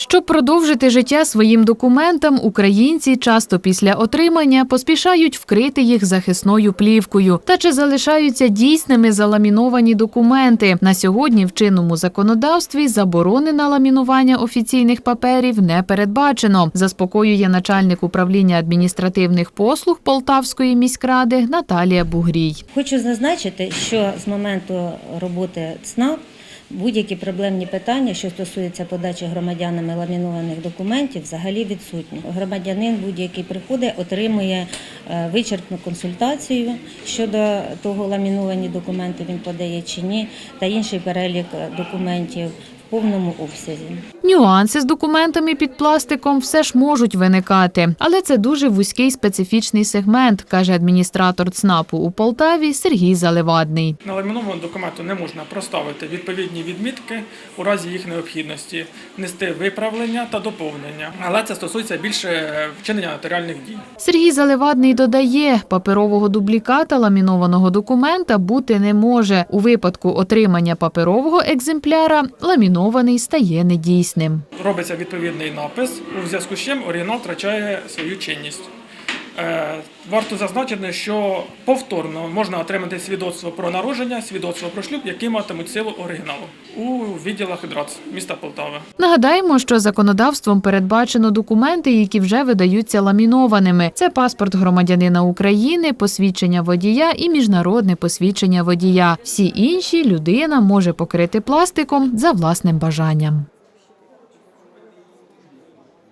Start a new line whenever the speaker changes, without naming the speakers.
Щоб продовжити життя своїм документам, українці часто після отримання поспішають вкрити їх захисною плівкою. Та чи залишаються дійсними заламіновані документи? На сьогодні в чинному законодавстві заборони на ламінування офіційних паперів не передбачено. Заспокоює начальник управління адміністративних послуг Полтавської міськради Наталія Бугрій.
Хочу зазначити, що з моменту роботи ЦНАП будь-які проблемні питання, що стосуються подачі громадянами ламінованих документів, взагалі відсутні. Громадянин будь-який приходить, отримує е, вичерпну консультацію щодо того, ламіновані документи він подає чи ні, та інший перелік е, документів повному обсязі.
Нюанси з документами під пластиком все ж можуть виникати, але це дуже вузький специфічний сегмент, каже адміністратор ЦНАПу у Полтаві Сергій Заливадний.
На ламінованому документу не можна проставити відповідні відмітки у разі їх необхідності, внести виправлення та доповнення. Але це стосується більше е, вчинення нотаріальних дій.
Сергій Заливадний додає, паперового дубліката ламінованого документа бути не може. У випадку отримання паперового екземпляра ламінований стає недійсним.
Робиться відповідний напис, у зв'язку з чим оригінал втрачає свою чинність. Е, Варто зазначити, що повторно можна отримати свідоцтво про народження, свідоцтво про шлюб, які матимуть силу оригіналу у відділах ДРАЦ міста Полтави.
Нагадаємо, що законодавством передбачено документи, які вже видаються ламінованими. Це паспорт громадянина України, посвідчення водія і міжнародне посвідчення водія. Всі інші людина може покрити пластиком за власним бажанням.